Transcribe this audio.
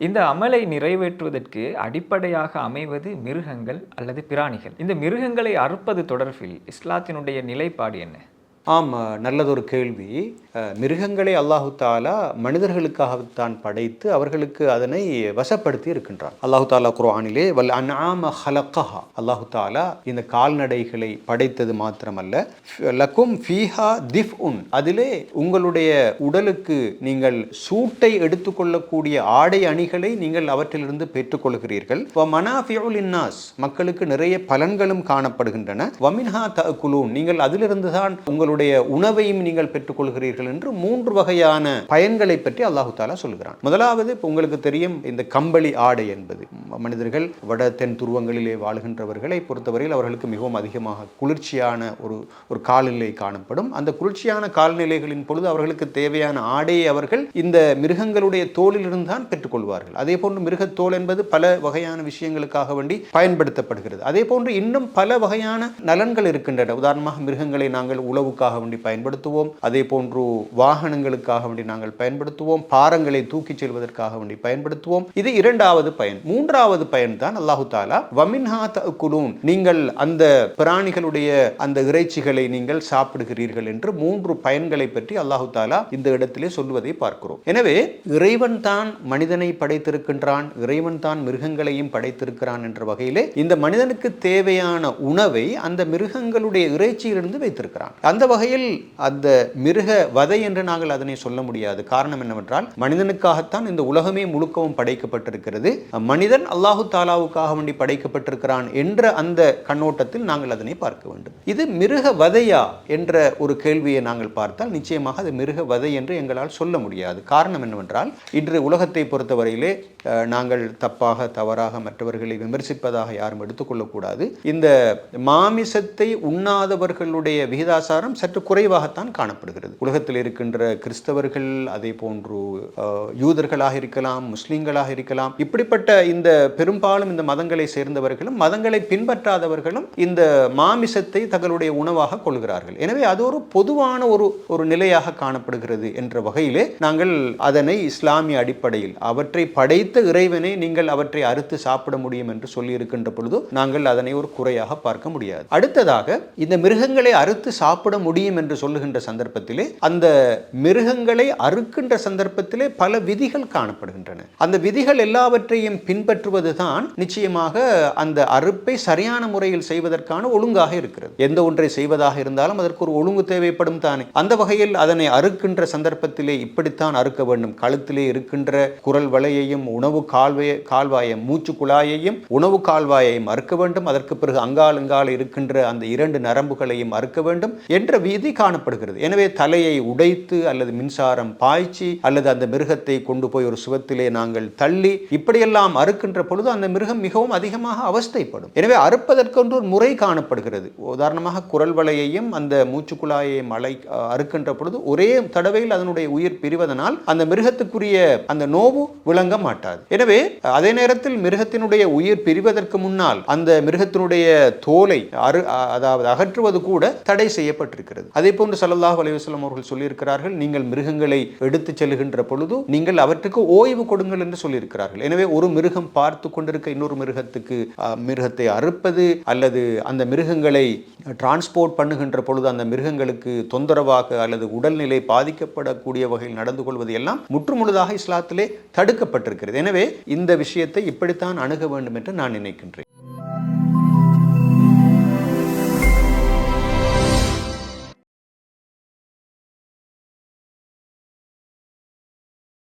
இந்த அமலை நிறைவேற்றுவதற்கு அடிப்படையாக அமைவது மிருகங்கள் அல்லது பிராணிகள். இந்த மிருகங்களை அறுப்பது தொடர்பில் இஸ்லாத்தினுடைய நிலைப்பாடு என்ன? ஆம் நல்லதொரு கேள்வி. மிருகங்களை அல்லாஹு தாலா மனிதர்களுக்காகத்தான் படைத்து அவர்களுக்கு அதனை வசப்படுத்தி இருக்கின்றான். அல்லாஹு தாலா குரானிலே வல் அன்ஆம ஹலக்கஹா. அல்லாஹு தாலா இந்த கால்நடைகளை படைத்தது மாத்திரமல்ல லக்கும் ஃபீஹா திஃப் உன் அதிலே உங்களுடைய உடலுக்கு நீங்கள் சூட்டை எடுத்துக்கொள்ளக்கூடிய ஆடை அணிகளை நீங்கள் அவற்றிலிருந்து பெற்றுக்கொள்கிறீர்கள். வ மனாஃபியுல் இன்னாஸ் மக்களுக்கு நிறைய பலன்களும் காணப்படுகின்றன. வமின்ஹா தகுலூன் நீங்கள் அதிலிருந்து தான் உங்களுடைய உணவையும் நீங்கள் பெற்றுக்கொள்கிறீர்கள் என்று மூன்று வகையான பயன்களை பற்றி அல்லாஹு தாலா சொல்கிறான் முதலாவது இப்போ உங்களுக்கு தெரியும் இந்த கம்பளி ஆடை என்பது. மனிதர்கள் வட தென் துருவங்களிலே வாழ்கின்றவர்களை பொறுத்தவரையில் அவர்களுக்கு மிகவும் அதிகமாக குளிர்ச்சியான ஒரு ஒரு காலநிலை காணப்படும். அந்த குளிர்ச்சியான காலநிலைகளின் பொழுது அவர்களுக்கு தேவையான ஆடையை அவர்கள் இந்த மிருகங்களுடைய தோலிலிருந்து தான் பெற்றுக்கொள்வார்கள். அதே போன்று மிருகத்தோல் என்பது பல வகையான விஷயங்களுக்காக வேண்டி பயன்படுத்தப்படுகிறது. அதே போன்று இன்னும் பல வகையான நலன்கள் இருக்கின்றன. உதாரணமாக மிருகங்களை நாங்கள் உழவுக்காக பொருட்களுக்காக வேண்டி பயன்படுத்துவோம். அதே போன்று வாகனங்களுக்காக வேண்டி நாங்கள் பயன்படுத்துவோம். பாரங்களை தூக்கிச் செல்வதற்காக வேண்டி பயன்படுத்துவோம். இது இரண்டாவது பயன். மூன்றாவது பயன் தான் அல்லாஹு தாலா வமின்ஹா குலூன் நீங்கள் அந்த பிராணிகளுடைய அந்த இறைச்சிகளை நீங்கள் சாப்பிடுகிறீர்கள் என்று மூன்று பயன்களை பற்றி அல்லாஹு தாலா இந்த இடத்திலே சொல்வதை பார்க்கிறோம். எனவே இறைவன் தான் மனிதனை படைத்திருக்கின்றான் இறைவன் தான் மிருகங்களையும் படைத்திருக்கிறான் என்ற வகையிலே இந்த மனிதனுக்கு தேவையான உணவை அந்த மிருகங்களுடைய இறைச்சியிலிருந்து வைத்திருக்கிறான். அந்த வகையில் அந்த மிருக வதை என்று நாங்கள் அதனை சொல்ல முடியாது. காரணம் என்னவென்றால் மனிதனுக்காகத்தான் இந்த உலகமே முழுக்கவும் படைக்கப்பட்டிருக்கிறது. மனிதன் அல்லாஹு தாலாவுக்காக வேண்டி படைக்கப்பட்டிருக்கிறான் என்ற அந்த கண்ணோட்டத்தில் நாங்கள் அதனை பார்க்க வேண்டும். இது மிருக வதையா என்ற ஒரு கேள்வியை நாங்கள் பார்த்தால் நிச்சயமாக அது மிருக வதை என்று எங்களால் சொல்ல முடியாது. காரணம் என்னவென்றால் இன்று உலகத்தை பொறுத்தவரையிலே நாங்கள் தப்பாக தவறாக மற்றவர்களை விமர்சிப்பதாக யாரும் எடுத்துக்கொள்ளக்கூடாது. இந்த மாமிசத்தை உண்ணாதவர்களுடைய விகிதாசாரம் சற்று குறைவாகத்தான் காணப்படுகிறது. உலகத்தில் இருக்கின்ற கிறிஸ்தவர்கள் அதே போன்று யூதர்களாக இருக்கலாம் முஸ்லீம்களாக இருக்கலாம் இப்படிப்பட்ட இந்த பெரும்பாலும் இந்த மதங்களை சேர்ந்தவர்களும் மதங்களை பின்பற்றாதவர்களும் இந்த மாமிசத்தை தங்களுடைய உணவாக கொள்கிறார்கள். எனவே அது ஒரு பொதுவான ஒரு ஒரு நிலையாக காணப்படுகிறது என்ற வகையிலே நாங்கள் அதனை இஸ்லாமிய அடிப்படையில் அவற்றை படைத்த இறைவனை நீங்கள் அவற்றை அறுத்து சாப்பிட முடியும் என்று சொல்லி இருக்கின்ற பொழுது நாங்கள் அதனை ஒரு குறையாக பார்க்க முடியாது. அடுத்ததாக இந்த மிருகங்களை அறுத்து சாப்பிட முடியும் என்று சொல்லுகின்ற சந்தர்ப்பத்திலே அந்த மிருகங்களை அறுக்கின்ற சந்தர்ப்பத்திலே பல விதிகள் காணப்படுகின்றன. அந்த விதிகள் எல்லாவற்றையும் பின்பற்றுவதுதான் நிச்சயமாக அந்த அறுப்பை சரியான முறையில் செய்வதற்கான ஒழுங்காக இருக்கிறது. எந்த ஒன்றை செய்வதாக இருந்தாலும் அதற்கு ஒரு ஒழுங்கு தேவைப்படும் தானே. அந்த வகையில் அதனை அறுக்கின்ற சந்தர்ப்பத்திலே இப்படித்தான் அறுக்க வேண்டும். கழுத்திலே இருக்கின்ற குரல் வளையையும் உணவு கால்வாய கால்வாயை மூச்சு குழாயையும் உணவு கால்வாயையும் அறுக்க வேண்டும். அதற்கு பிறகு அங்கால் இருக்கின்ற அந்த இரண்டு நரம்புகளையும் அறுக்க வேண்டும். என்ற விதி காணப்படுகிறது. எனவே தலையை உடைத்து அல்லது மின்சாரம் பாய்ச்சி அல்லது அந்த மிருகத்தை கொண்டு போய் ஒரு சுவத்திலே நாங்கள் தள்ளி இப்படியெல்லாம் அறுக்கின்ற பொழுது அந்த மிருகம் மிகவும் அதிகமாக அவஸ்தைப்படும். எனவே அறுப்பதற்கென்று ஒரு முறை காணப்படுகிறது. உதாரணமாக குரல் வளையையும் அந்த மூச்சுக்குழாயையும் அலை அறுக்கின்ற பொழுது ஒரே தடவையில் அதனுடைய உயிர் பிரிவதனால் அந்த மிருகத்துக்குரிய அந்த நோவு விளங்க மாட்டாது. எனவே அதே நேரத்தில் மிருகத்தினுடைய உயிர் பிரிவதற்கு முன்னால் அந்த மிருகத்தினுடைய தோலை அறு அதாவது அகற்றுவது கூட தடை இருக்கிறது அதே போன்று சல்லாஹ் அலைஹி அவர்கள் சொல்லியிருக்கிறார்கள் நீங்கள் மிருகங்களை எடுத்துச் செல்கின்ற பொழுது நீங்கள் அவற்றுக்கு ஓய்வு கொடுங்கள் என்று சொல்லியிருக்கிறார்கள். எனவே ஒரு மிருகம் பார்த்து கொண்டிருக்க இன்னொரு மிருகத்துக்கு மிருகத்தை அறுப்பது அல்லது அந்த மிருகங்களை டிரான்ஸ்போர்ட் பண்ணுகின்ற பொழுது அந்த மிருகங்களுக்கு தொந்தரவாக அல்லது உடல்நிலை பாதிக்கப்படக்கூடிய வகையில் நடந்து கொள்வது எல்லாம் முற்றுமுழுதாக இஸ்லாத்திலே தடுக்கப்பட்டிருக்கிறது. எனவே இந்த விஷயத்தை இப்படித்தான் அணுக வேண்டும் என்று நான் நினைக்கின்றேன்.